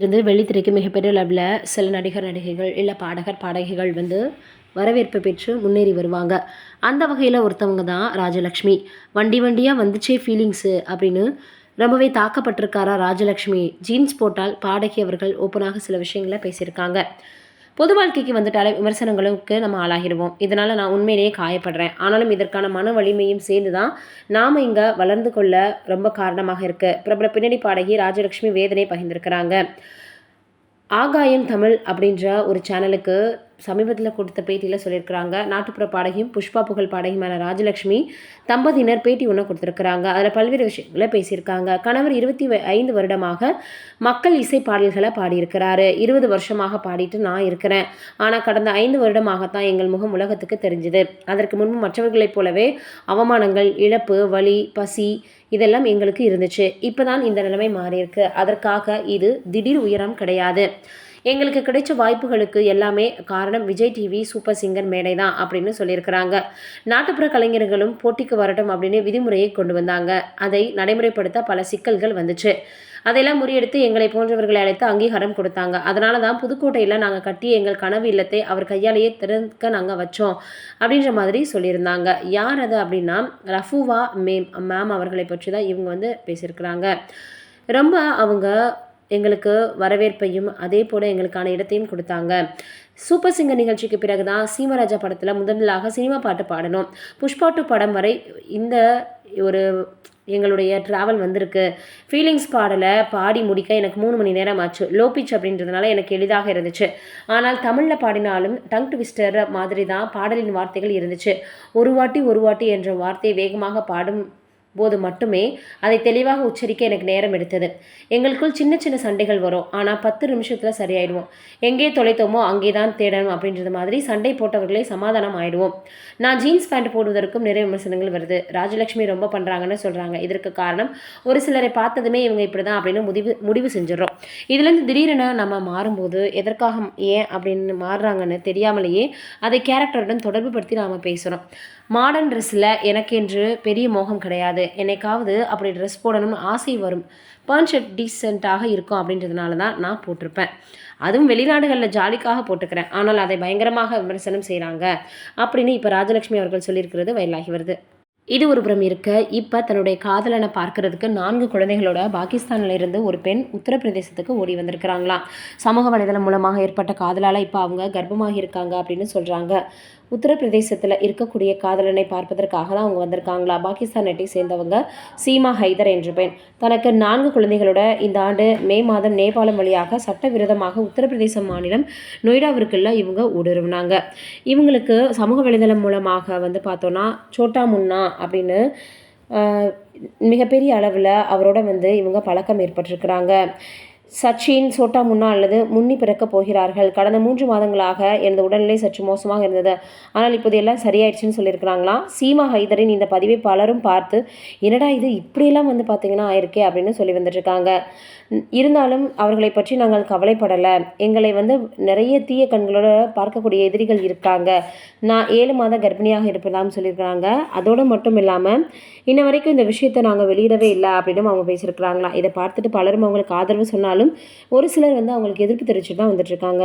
இருந்து வெள்ளித்திரைக்கு மிகப்பெரிய அளவில் சில நடிகர் நடிகைகள் இல்லை பாடகர் பாடகிகள் வந்து வரவேற்பு பெற்று முன்னேறி வருவாங்க. அந்த வகையில் ஒருத்தவங்க தான் ராஜலக்ஷ்மி. வண்டி வண்டியாக வந்துச்சே ஃபீலிங்ஸு அப்படின்னு ரொம்பவே தாக்கப்பட்டிருக்காரா ராஜலக்ஷ்மி. ஜீன்ஸ் போட்டால் பாடகி அவர்கள் ஓப்பனாக சில விஷயங்களை பேசியிருக்காங்க. பொது வாழ்க்கைக்கு வந்துட்டாலே விமர்சனங்களுக்கு நம்ம ஆளாகிடுவோம். இதனால் நான் உண்மையிலேயே காயப்படுறேன். ஆனாலும் இதற்கான மன வலிமையும் சேர்ந்து தான் நாம் இங்கே வளர்ந்து கொள்ள ரொம்ப காரணமாக இருக்குது பிரபல பின்னணி பாடகி ராஜலக்ஷ்மி வேதனை பகிர்ந்திருக்கிறாங்க. ஆகாயம் தமிழ் அப்படின்ற ஒரு சேனலுக்கு சமீபத்தில் கொடுத்த பேட்டியில் சொல்லியிருக்கிறாங்க. நாட்டுப்புற பாடகியும் புஷ்பா புகழ் பாடகியுமான ராஜலக்ஷ்மி தம்பதியினர் பேட்டி ஒன்று கொடுத்துருக்குறாங்க. அதில் பல்வேறு விஷயங்களை பேசியிருக்காங்க. கணவர் இருபத்தி ஐந்து வருடமாக மக்கள் இசை பாடல்களை பாடியிருக்கிறாரு. இருபது வருஷமாக பாடிட்டு நான் இருக்கிறேன். ஆனால் கடந்த ஐந்து வருடமாகத்தான் எங்கள் முகம் உலகத்துக்கு தெரிஞ்சுது. அதற்கு முன்பு மற்றவர்களைப் போலவே அவமானங்கள் இழப்பு வலி பசி இதெல்லாம் எங்களுக்கு இருந்துச்சு. இப்போ தான் இந்த நிலைமை மாறியிருக்கு. அதற்காக இது திடீர் உயரம் கிடையாது. எங்களுக்கு கிடைச்ச வாய்ப்புகளுக்கு எல்லாமே காரணம் விஜய் டிவி சூப்பர் சிங்கர் மேடை தான் அப்படின்னு சொல்லியிருக்கிறாங்க. நாட்டுப்புற கலைஞர்களும் போட்டிக்கு வரட்டும் அப்படின்னு விதிமுறையை கொண்டு வந்தாங்க. அதை நடைமுறைப்படுத்த பல சிக்கல்கள் வந்துச்சு. அதையெல்லாம் முறியெடுத்து எங்களை போன்றவர்களை அழைத்து அங்கீகாரம் கொடுத்தாங்க. அதனால தான் புதுக்கோட்டையில் நாங்கள் கட்டி எங்கள் கனவு இல்லத்தை அவர் கையாலேயே திறக்க நாங்கள் வச்சோம் அப்படின்ற மாதிரி சொல்லியிருந்தாங்க. யார் அது அப்படின்னா ரஃபுவா மேம் மேம் அவர்களை பற்றி தான் இவங்க வந்து பேசியிருக்கிறாங்க. ரொம்ப அவங்க எங்களுக்கு வரவேற்பையும் அதே போல் எங்களுக்கான இடத்தையும் கொடுத்தாங்க. சூப்பர் சிங்கர் நிகழ்ச்சிக்கு பிறகு தான் சீமராஜா படத்தில் முதலாக சினிமா பாட்டு பாடணும். புஷ்பா டூ படம் வரை இந்த ஒரு எங்களுடைய ட்ராவல் வந்திருக்கு. ஃபீலிங்ஸ் பாடலை பாடி முடிக்க எனக்கு மூணு மணி நேரம் ஆச்சு. லோ பிச் அப்படின்றதுனால எனக்கு எளிதாக இருந்துச்சு. ஆனால் தமிழில் பாடினாலும் டங் ட்விஸ்டர் மாதிரி தான் பாடலின் வார்த்தைகள் இருந்துச்சு. ஒரு வாட்டி ஒரு வாட்டி என்ற வார்த்தையை வேகமாக பாடும் போது மட்டுமே அதை தெளிவாக உச்சரிக்க எனக்கு நேரம் எடுத்தது. எங்களுக்குள் சின்ன சின்ன சண்டைகள் வரும். ஆனால் பத்து நிமிஷத்தில் சரியாயிடுவோம். எங்கே தொலைத்தோமோ அங்கே தான் தேடணும் அப்படின்றது மாதிரி சண்டை போட்டவர்களே சமாதானம் ஆயிடுவோம். நான் ஜீன்ஸ் பேண்ட் போடுவதற்கும் நிறைய விமர்சனங்கள் வருது. ராஜலட்சுமி ரொம்ப பண்ணுறாங்கன்னு சொல்கிறாங்க இதற்கு காரணம் ஒரு சிலரை பார்த்ததுமே இவங்க இப்படி தான் அப்படின்னு முடிவு முடிவு செஞ்சிடறோம். இதுலேருந்து திடீரென நம்ம மாறும்போது எதற்காக ஏன் அப்படின்னு மாறுறாங்கன்னு தெரியாமலேயே அதை கேரக்டருடன் தொடர்பு படுத்தி நாம் பேசுகிறோம் மாடர்ன் ட்ரெஸ்ஸில் எனக்கென்று பெரிய மோகம் கிடையாது. என்னைக்காவது அப்படி ட்ரெஸ் போடணும்னு ஆசை வரும். பேண்ட் ஷர்ட் டீசெண்டாக இருக்கும் அப்படின்றதுனால தான் நான் போட்டிருப்பேன். அதுவும் வெளிநாடுகளில் ஜாலிக்காக போட்டுக்கிறேன். ஆனால் அதை பயங்கரமாக விமர்சனம் செய்கிறாங்க அப்படின்னு இப்போ ராஜலட்சுமி அவர்கள் சொல்லியிருக்கிறது வயலாகி வருது. இது ஒரு புறம் இருக்க இப்போ தன்னுடைய காதலனை பார்க்கறதுக்கு நான்கு குழந்தைகளோட பாகிஸ்தானில் இருந்து ஒரு பெண் உத்தரப்பிரதேசத்துக்கு ஓடி வந்திருக்கிறாங்களாம் சமூக வலைதளம் மூலமாக ஏற்பட்ட காதலால் இப்போ அவங்க கர்ப்பமாக இருக்காங்க அப்படின்னு சொல்கிறாங்க உத்தரப்பிரதேசத்தில் இருக்கக்கூடிய காதலனை பார்ப்பதற்காக தான் அவங்க வந்திருக்காங்களா? பாகிஸ்தான் நாட்டை சேர்ந்தவங்க சீமா ஹைதர் என்ற பெண். தனக்கு நான்கு குழந்தைகளோட இந்த ஆண்டு மே மாதம் நேபாளம் வழியாக சட்டவிரோதமாக உத்தரப்பிரதேச மாநிலம் நொய்டாவிற்குள்ள இவங்க ஊடுருவினாங்க. இவங்களுக்கு சமூக வலைதளம் மூலமாக வந்து பார்த்தோன்னா சோட்டா முன்னா அப்படின்னு மிகப்பெரிய அளவில் அவரோட வந்து இவங்க பழக்கம் ஏற்பட்டிருக்கிறாங்க. சச்சின் சோட்டா முன்னா அல்லது முன்னி பிறக்கப் போகிறார்கள். கடந்த மூன்று மாதங்களாக எனது உடல்நிலை சற்று மோசமாக இருந்தது. ஆனால் இப்போது எல்லாம் சரியாயிடுச்சுன்னு சொல்லியிருக்கிறாங்களாம் சீமா ஹைதரின் இந்த பதிவை பலரும் பார்த்து என்னடா இது இப்படியெல்லாம் வந்து பார்த்தீங்கன்னா ஆயிருக்கே அப்படின்னு சொல்லி வந்துட்டுருக்காங்க. இருந்தாலும் அவர்களை பற்றி நாங்கள் கவலைப்படலை. எங்களை வந்து நிறைய தீய கண்களோட பார்க்கக்கூடிய எதிரிகள் இருக்காங்க. நான் ஏழு மாத கர்ப்பிணியாக இருப்பதான்னு சொல்லியிருக்கிறாங்க. அதோடு மட்டும் இல்லாமல் இன்ன வரைக்கும் இந்த விஷயத்தை நாங்கள் வெளியிடவே இல்லை அப்படின்னு அவங்க பேசியிருக்கிறாங்களா? இதை பார்த்துட்டு பலரும் அவங்களுக்கு ஆதரவு இருந்தாலும் ஒரு சிலர் வந்து அவங்களுக்கு எதிர்ப்பு தெரிவிச்சுட்டு தான் வந்துட்டுருக்காங்க